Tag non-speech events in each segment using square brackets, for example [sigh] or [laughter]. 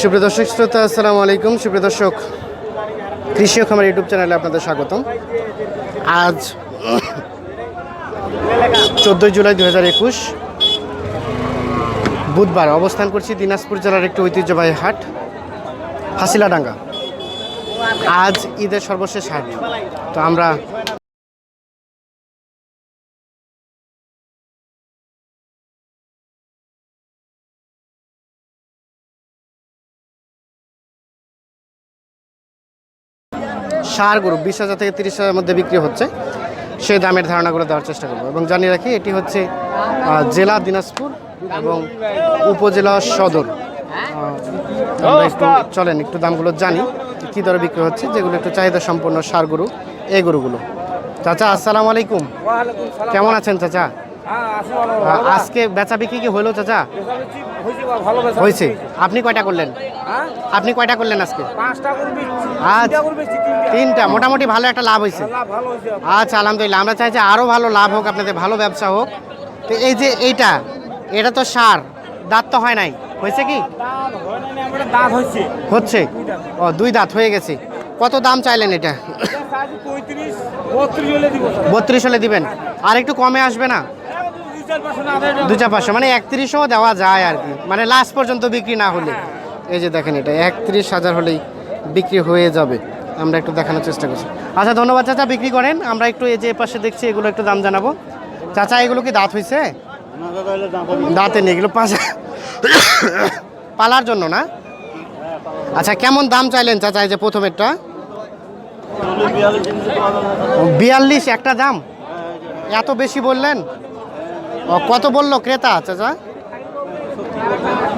সুপ্রিয় দর্শক শ্রোতা, আসসালামু আলাইকুম। সুপ্রিয় দর্শক, কৃষি ইউটিউব চ্যানেলে আপনাদের স্বাগতম। আজ চোদ্দোই জুলাই দু হাজার একুশ, বুধবার অবস্থান করছি দিনাজপুর জেলার একটি ঐতিহ্যবাহী হাট, হাসিলাডাঙ্গা। আজ ঈদের সর্বশেষ হাট। তো আমরা সার গরু বিশ হাজার থেকে তিরিশ হাজারের মধ্যে বিক্রি হচ্ছে সেই দামের ধারণাগুলো দেওয়ার চেষ্টা করব। এবং জানিয়ে রাখি এটি হচ্ছে জেলা দিনাজপুর এবং উপজেলা সদর। আমরা একটু চলেন একটু দামগুলো জানি কী দরে বিক্রি হচ্ছে যেগুলো একটু চাহিদা সম্পন্ন সার গরু এই গরুগুলো। চাচা আসসালামু আলাইকুম। কেমন আছেন চাচা? আজকে বেচা বিক্রি কি হলো চাচা? হয়েছে আপনি কয়টা করলেন? আপনি কয়টা করলেন আজকে? আজ তিনটা মোটামুটি ভালো একটা লাভ হয়েছে। আচ্ছা আলহামদুলিল্লাহ। আমরা চাই যে আরও ভালো লাভ হোক আপনাদের ভালো ব্যবসা হোক। তো এই যে এইটা এটা তো সার। দাঁত তো হয় নাই। হয়েছে কি? হচ্ছে? ও দুই দাঁত হয়ে গেছে। কত দাম চাইলেন এটা? বত্রিশ হলে দিবেন। আর একটু কমে আসবে না দুই চার পার্সেন্ট আদায় দু চার পাঁচশো মানে একত্রিশও দেওয়া যায় আর কি। মানে লাস্ট পর্যন্ত বিক্রি না হলে। এই যে দেখেন এটা, একত্রিশ হাজার হলেই বিক্রি হয়ে যাবে। আমরা একটু দেখানোর চেষ্টা করছি। আচ্ছা ধন্যবাদ চাচা, বিক্রি করেন। আমরা একটু এই যে পাশে দেখছি, এগুলো একটু দাম জানাব। চাচা, এগুলো কি দাঁত হয়েছে দাঁতে নেই, এগুলো পাশে। পালার জন্য না? আচ্ছা কেমন দাম চাইলেন চাচা, এই যে প্রথমেরটা? বিয়াল্লিশ, একটা দাম? এত বেশি বললেন? কত বলল ক্রেতা, চাচা?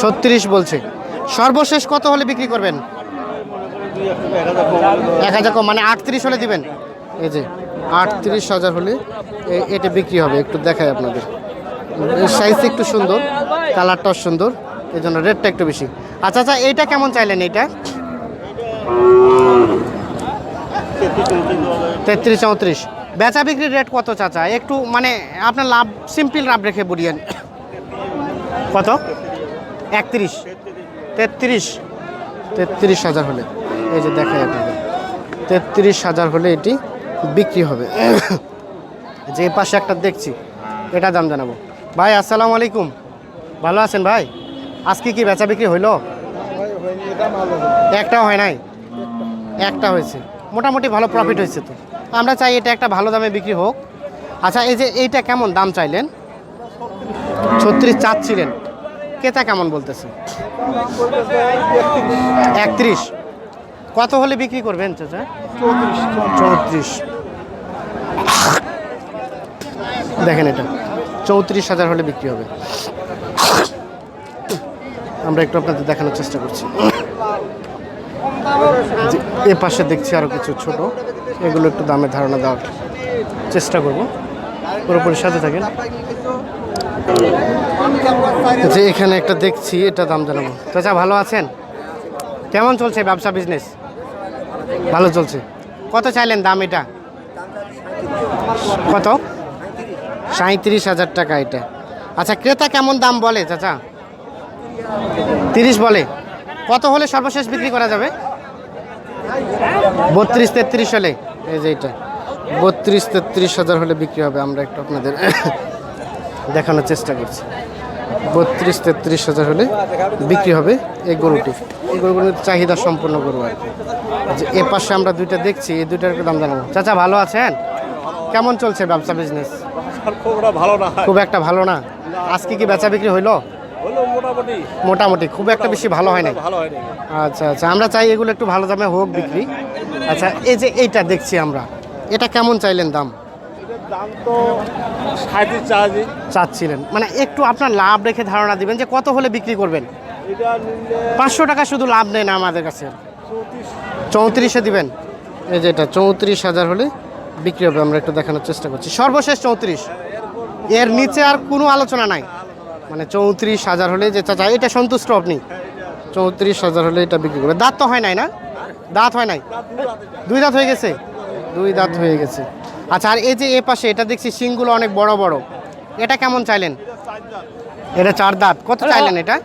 ছত্রিশ বলছে। সর্বশেষ কত হলে বিক্রি করবেন? এক হাজার কম মানে আটত্রিশ হলে দিবেন। এই যে, আটত্রিশ হাজার হলে এটা বিক্রি হবে, একটু দেখাই আপনাদের। সাইজ একটু সুন্দর কালারটাও সুন্দর এই জন্য রেটটা একটু বেশি। আচ্ছা আচ্ছা এইটা কেমন চাইলেন এইটা? তেত্রিশ চৌত্রিশ। বেচা বিক্রির রেট কত চাচা? একটু মানে আপনার লাভ সিম্পল লাভ রেখে বলিয়েন। কত? একত্রিশ। তেত্রিশ। তেত্রিশ হাজার হলে। এই যে দেখাই আপনাদের তেত্রিশ হাজার হলে এটি বিক্রি হবে। যে পাশে একটা দেখছি এটা দাম জানাব। ভাই আসসালামু আলাইকুম। ভালো আছেন ভাই? আজকে কি বেচা বিক্রি হইল? একটাও হয় নাই? একটা হয়েছে। মোটামুটি ভালো প্রফিট হয়েছে তো। আমরা চাই এটা একটা ভালো দামে বিক্রি হোক। আচ্ছা এই যে এইটা কেমন দাম চাইলেন? ছত্রিশ চাচ্ছিলেন। ক্রেতা কেমন বলতেছে? একত্রিশ। কত হলে বিক্রি করবেন চাচা? চৌত্রিশ। দেখেন এটা। চৌত্রিশ হাজার হলে বিক্রি হবে। আমরা একটু আপনাদের দেখানোর চেষ্টা করছি। এ পাশে দেখছি আরও কিছু ছোট। এগুলো একটু দামের ধারণা দেওয়ার চেষ্টা করব। পুরোপুরি সাথে থাকেন। যে এখানে একটা দেখছি, এটা দাম জানাব। চাচা, ভালো আছেন? কেমন চলছে ব্যবসা বিজনেস ভালো চলছে। কত চাইলেন দাম এটা? কত? সাঁত্রিশ হাজার টাকা এটা। আচ্ছা ক্রেতা কেমন দাম বলে, চাচা? তিরিশ বলে। কত হলে সর্বশেষ বিক্রি করা যাবে? বত্রিশ তেত্রিশ হলে এই যে এটা বত্রিশ তেত্রিশ হাজার হলে বিক্রি হবে আমরা একটু আপনাদের [laughs] দেখানোর চেষ্টা করছি। বত্রিশ তেত্রিশ হাজার হলে বিক্রি হবে এই গরুটি। এই গরুগুলোর চাহিদা সম্পূর্ণ গরু আর কি। যে এ পাশে আমরা দুইটা দেখছি এই দুইটার দাম জানাব। চাচা ভালো আছেন? কেমন চলছে ব্যবসা বিজনেস খুব ভালো খুব একটা ভালো না। আজকে কি বেচা বিক্রি হইল? মোটামুটি? মোটামুটি খুব একটা বেশি ভালো হয় ভালো হয়নি। আচ্ছা আচ্ছা আমরা চাই এগুলো একটু ভালো দামে হোক বিক্রি। আচ্ছা এই যে এইটা দেখছি আমরা এটা কেমন চাইলেন দাম? দাম তো সাঁত্রিশ চার্জি চাচ্ছিলেন। মানে একটু আপনার লাভ রেখে ধারণা দিবেন যে কত হলে বিক্রি করবেন? পাঁচশো টাকা শুধু লাভ নেই না আমাদের কাছে। চৌত্রিশে। দিবেন? এই যে এটা চৌত্রিশ হাজার হলে বিক্রি হবে আমরা একটু দেখানোর চেষ্টা করছি। সর্বশেষ চৌত্রিশ। এর নিচে আর কোনো আলোচনা নাই। মানে চৌত্রিশ হাজার হলে যে চাচা, এটা সন্তুষ্ট আপনি? চৌত্রিশ হাজার হলে এটা বিক্রি করবে দাঁত তো হয় নাই না? দাঁত হয় নাই? দুই দাঁত হয়ে গেছে? দুই দাঁত হয়ে গেছে। আচ্ছা আর এই যে এ পাশে, এটা দেখছি শিংগুলো অনেক বড় বড়। এটা কেমন চাইলেন? এটা চার দাঁত। কত চাইলেন এটা?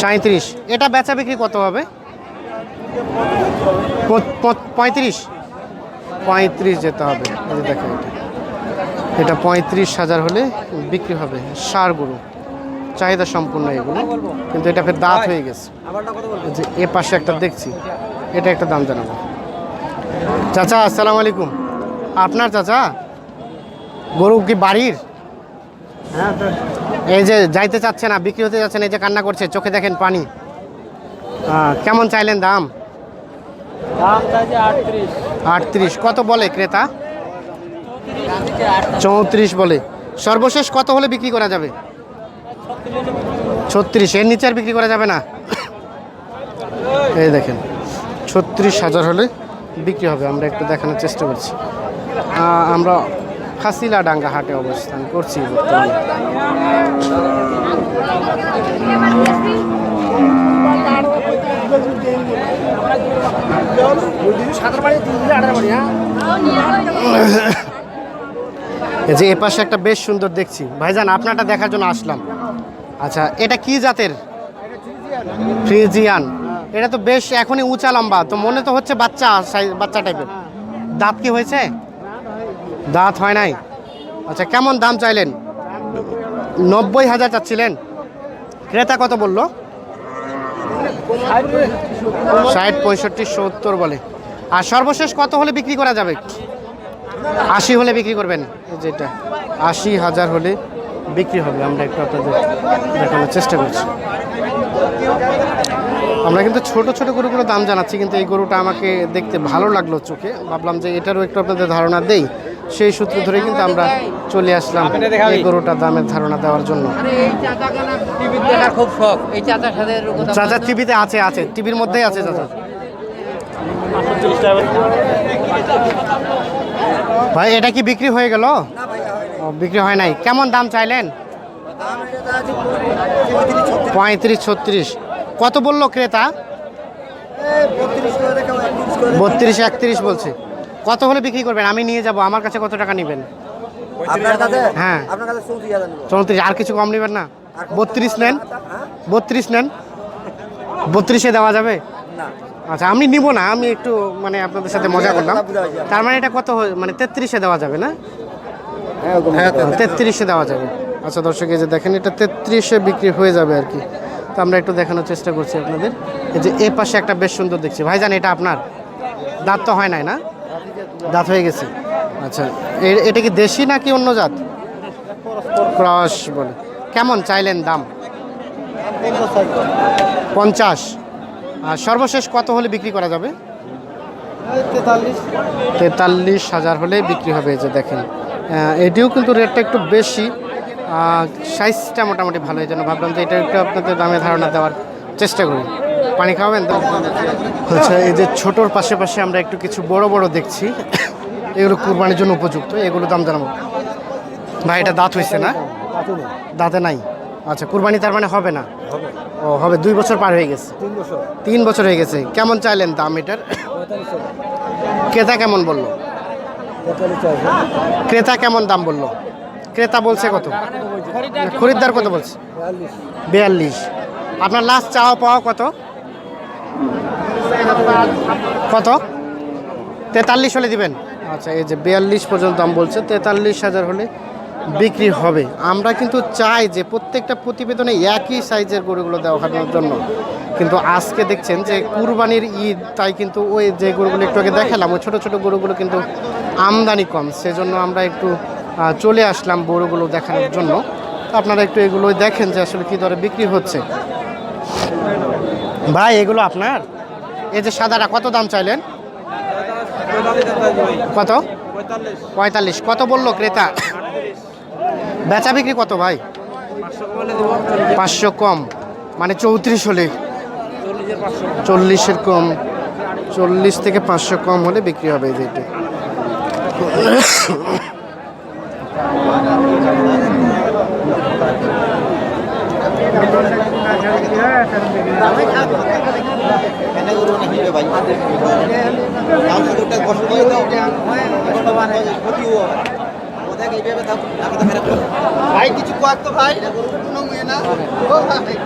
সাঁত্রিশ এটা বেচা বিক্রি কত হবে? পঁয়ত্রিশ। পঁয়ত্রিশ যেতে হবে। দেখেন এটা। এটা পঁয়ত্রিশ হাজার হলে বিক্রি হবে। সার গরু। চাহিদা সম্পূর্ণ এগুলো। কিন্তু এটা ফের দাঁত হয়ে গেছে। যে এ পাশে একটা দেখছি। এটা একটা দাম জানাব। চাচা আসসালামু আলাইকুম। আপনার চাচা? গরু কি বাড়ির? এই যে যাইতে চাচ্ছে না বিক্রি হতে যাচ্ছে না এই যে কান্না করছে চোখে দেখেন পানি। কেমন চাইলেন দাম? দাম আটত্রিশ। আটত্রিশ। কত বলে ক্রেতা? চৌত্রিশ বলে। সর্বশেষ কত হলে বিক্রি করা যাবে? ছত্রিশ। এর নিচে আর বিক্রি করা যাবে না। এই দেখেন, ছত্রিশ হাজার হলে বিক্রি হবে। আমরা একটু দেখানোর চেষ্টা করছি। আমরা খাসিলা ডাঙ্গা হাটে অবস্থান করছি বর্তমানে। এই যে এ পাশে একটা বেশ সুন্দর দেখছি। ভাইজান, আপনারটা দেখার জন্য আসলাম। আচ্ছা এটা কি জাতের? ফ্রিজিয়ান। এটা তো বেশ এখনই উঁচা লম্বা, তো মনে তো হচ্ছে বাচ্চা বাচ্চা টাইপের দাঁত কি হয়েছে? দাঁত হয় নাই। আচ্ছা কেমন দাম চাইলেন? নব্বই হাজার চাচ্ছিলেন। ক্রেতা কত বলল? ষাট পঁয়ষট্টি সত্তর বলে। আর সর্বশেষ কত হলে বিক্রি করা যাবে? আশি হলে বিক্রি করবেন? যেটা। আশি হাজার হলে বিক্রি হবে। আমরা একটু আপনাদের দেখানোর চেষ্টা করছি। আমরা কিন্তু ছোট ছোট গরুগুলো দাম জানাচ্ছি কিন্তু এই গরুটা আমাকে দেখতে ভালো লাগল চোখে। ভাবলাম যে এটারও একটু আপনাদের ধারণা দেই। সেই সূত্র ধরে কিন্তু আমরা চলে আসলাম এই গরুটার দামের ধারণা দেওয়ার জন্য। চাচা টিভিতে আছে আছে। টিভির মধ্যেই আছে চাচা। ভাই এটা কি বিক্রি হয়ে গেল? বিক্রি হয় নাই। কেমন দাম চাইলেন? পঁয়ত্রিশ ছত্রিশ। কত বলল ক্রেতা? বত্রিশ একত্রিশ বলছে। কত হলে বিক্রি করবেন? আমি নিয়ে যাব। আমার কাছে কত টাকা নেবেন? হ্যাঁ। চৌত্রিশ চৌত্রিশ আর কিছু কম নেবেন না? বত্রিশ নেন। বত্রিশ নেন। বত্রিশে দেওয়া যাবে? না। আচ্ছা আমি নিব না আমি একটু মানে আপনাদের সাথে মজা করলাম। তার মানে এটা কত হয়ে- মানে তেত্রিশে দেওয়া যাবে না? তেত্রিশে দেওয়া যাবে। আচ্ছা দর্শক এই যে দেখেন এটা তেত্রিশে বিক্রি হয়ে যাবে আর কি। তো আমরা একটু দেখানোর চেষ্টা করছি আপনাদের। এই যে এ পাশে একটা বেশ সুন্দর দেখছি। ভাইজান এটা আপনার? দাঁত তো হয় নাই না? দাঁত হয়ে গেছে। আচ্ছা এটা কি দেশি নাকি অন্য জাত? ক্রস বলে। কেমন চাইলেন দাম? পঞ্চাশ। সর্বশেষ কত হলে বিক্রি করা যাবে? তেতাল্লিশ। তেতাল্লিশ হাজার হলে বিক্রি হবে এই যে দেখেন। এটিও কিন্তু রেটটা একটু বেশি। সাইজটা মোটামুটি ভালো এই জন্য ভাবলাম যে এটা একটু আপনাদের দামে ধারণা দেওয়ার চেষ্টা করি। পানি খাওয়াবেন তো? আচ্ছা এই যে ছোটোর পাশে পাশে আমরা একটু কিছু বড় বড় দেখছি। এগুলো কুরবানির জন্য উপযুক্ত এগুলো দাম জানাব। ভাই এটা দাঁত হয়েছে না? দাঁতে নাই? আচ্ছা কুরবানি তার মানে হবে না? ও হবে দুই বছর পার হয়ে গেছে। তিন বছর। তিন বছর হয়ে গেছে। কেমন চাইলেন দাম এটার? ক্রেতা কেমন বলল? ক্রেতা কেমন দাম বলল? ক্রেতা বলছে কত? খরিদ্দার কত বলছে? বিয়াল্লিশ। আপনার লাস্ট চাওয়া পাওয়া কত? কত? তেতাল্লিশ হলে দিবেন। আচ্ছা এই যে বিয়াল্লিশ পর্যন্ত দাম বলছে তেতাল্লিশ হাজার হলে বিক্রি হবে। আমরা কিন্তু চাই যে প্রত্যেকটা প্রতিবেদনে একই সাইজের গরুগুলো দেওয়ার জন্য। কিন্তু আজকে দেখছেন যে কুরবানির ঈদ তাই কিন্তু ওই যে গরুগুলো একটু আগে দেখালাম ওই ছোটো ছোটো গরুগুলো কিন্তু আমদানি কম। সেজন্য আমরা একটু চলে আসলাম গরুগুলো দেখানোর জন্য। আপনারা একটু এগুলো দেখেন যে আসলে কী দরে বিক্রি হচ্ছে। ভাই এগুলো আপনার? এই যে সাদাটা কত দাম চাইলেন? কত? পঁয়তাল্লিশ। কত বলল ক্রেতা? বেচা বিক্রি কত ভাই? পাঁচশো কম। মানে চৌত্রিশ হলে। চল্লিশের কম। চল্লিশ থেকে পাঁচশো কম হলে বিক্রি হবে এই যে এটা ভাই কিছু কয়েক তো ভাই কোনো মেয়ে না। ও ভাই।